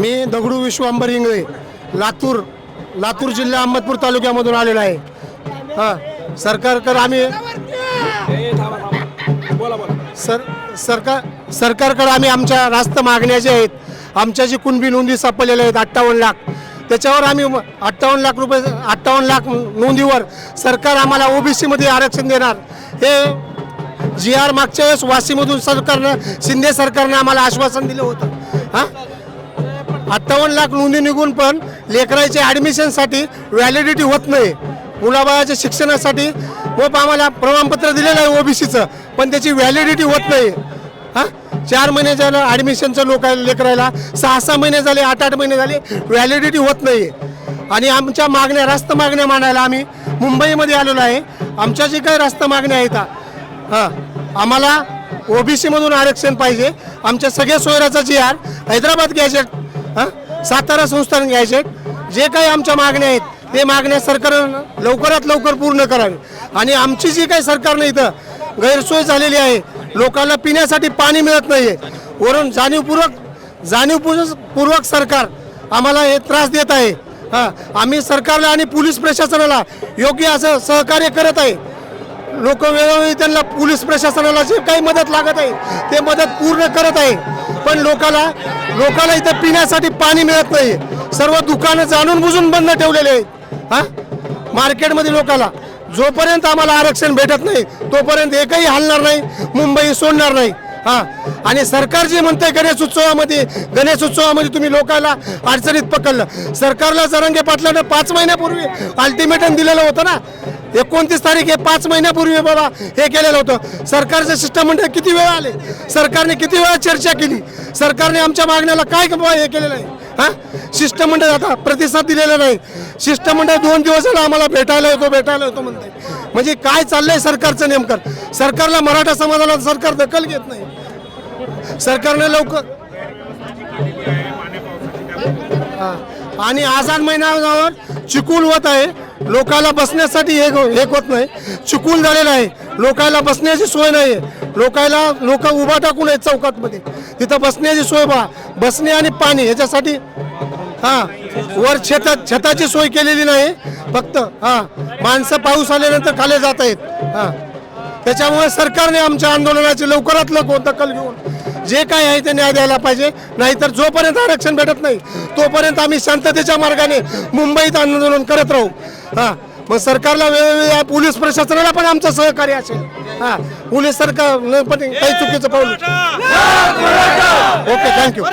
मी दगडू विश्वांबर इंगळे लातूर लातूर जिल्हा अहमदपूर तालुक्यामधून आलेलो आहे. हां सरकारकडे आम्ही सर सरकार सरकारकडे आम्ही आमच्या रास्त मागण्या ज्या आहेत आमच्या जी कुणबी नोंदी सापडलेल्या आहेत अठ्ठावन्न लाख त्याच्यावर आम्ही अठ्ठावन्न लाख रुपये अठ्ठावन्न लाख नोंदीवर सरकार आम्हाला ओबीसीमध्ये आरक्षण देणार. हे जी आर मागच्या वेळेस वाशीमधून सरकारनं शिंदे सरकारनं आम्हाला आश्वासन दिलं होतं. अठ्ठावन्न लाख नोंदी निघून पण लेकराच्या ॲडमिशनसाठी व्हॅलिडिटी होत नाही. मुलाबाळाच्या शिक्षणासाठी व आम्हाला प्रमाणपत्र दिलेलं आहे ओबीसीचं पण त्याची व्हॅलिडिटी होत नाही. हां? चार महिने झालं ॲडमिशनचं लोक लेकरायला सहा सहा महिने झाले आठ आठ महिने झाले व्हॅलिडिटी होत नाही. आणि आमच्या मागण्या रास्त मागण्या मांडायला आम्ही मुंबईमध्ये आलेलो आहे. आमच्या जे काही रास्त मागण्या आहेत हां आम्हाला ओबीसीमधून आरक्षण पाहिजे. आमच्या सगळ्या सोयराचा जी आर हैदराबाद गॅजेट हां? सातारा संस्थान घ्यायचे जे काही आमच्या मागण्या आहेत ते मागण्या सरकारनं लवकरात लवकर पूर्ण करावी. आणि आमची जी काही सरकारनं इथं गैरसोय झालेली आहे लोकांना पिण्यासाठी पाणी मिळत नाही आहे वरून जाणीवपूर्वक जाणीवपूर्वक सरकार आम्हाला हे त्रास देत आहे. हां आम्ही सरकारला आणि पोलीस प्रशासनाला योग्य असं सहकार्य करत आहे. लोक वेळोवेळी त्यांना पोलीस प्रशासनाला जे काही मदत लागत आहे ते मदत पूर्ण करत आहे. पण लोकाला लोकाला इथं पिण्यासाठी पाणी मिळत नाही सर्व दुकानं जाणून बुजून बंद ठेवलेले आहेत. हां? मार्केटमध्ये लोकाला. जोपर्यंत आम्हाला आरक्षण भेटत नाही तोपर्यंत एकही हलणार नाही मुंबई सोडणार नाही. हां? आणि सरकार जे म्हणतंय गणेश उत्सवामध्ये गणेश उत्सवामध्ये तुम्ही लोकांना अडचणीत पकडलं. सरकारला जरंगे पाटलानं पाच महिन्यापूर्वी अल्टिमेटम दिलेलं होतं ना? एकोणतीस तारीख हे पाच महिन्यापूर्वी बाबा हे केलेलं होतं. सरकारचं शिष्टमंडळ म्हणजे किती वेळा आले? सरकारने किती वेळा चर्चा केली? सरकारने आमच्या मागण्याला काय हे केलेलं आहे? हां? शिष्टमंडळ म्हणजे आता प्रतिसाद दिलेला नाही. शिष्टमंडळ म्हणजे दोन दिवस झालं आम्हाला भेटायला येतो भेटायला येतो म्हणते म्हणजे काय चाललंय सरकारचं नेमकं? सरकारला मराठा समाजाला सरकार दखल घेत नाही. सरकारने लवकर हा. आणि आझाद मैदानावर चिकूल होत आहे. लोकाला बसण्यासाठी हे हे होत नाही. चिकूल झालेलं आहे. लोकायला बसण्याची सोय नाही आहे लोकायला लोक उभा टाकून आहेत चौकातमध्ये. तिथं बसण्याची सोय बा बसणे आणि पाणी याच्यासाठी हां वर शेतात छताची सोय केलेली नाही. फक्त हां माणसं पाऊस आल्यानंतर खाली जात आहेत. हां. त्याच्यामुळे सरकारने आमच्या आंदोलनाची लवकरात लवकर दखल घेऊन जे काय आहे ते न्याय द्यायला पाहिजे. नाहीतर जोपर्यंत आरक्षण भेटत नाही तोपर्यंत आम्ही शांततेच्या मार्गाने मुंबईत आंदोलन करत राहू. हां. मग सरकारला वेळोवेळी पोलीस प्रशासनाला पण आमचं सहकार्य असेल. हां. पोलीस सरकार पण काही चुकीचं पाऊल ओके थँक्यू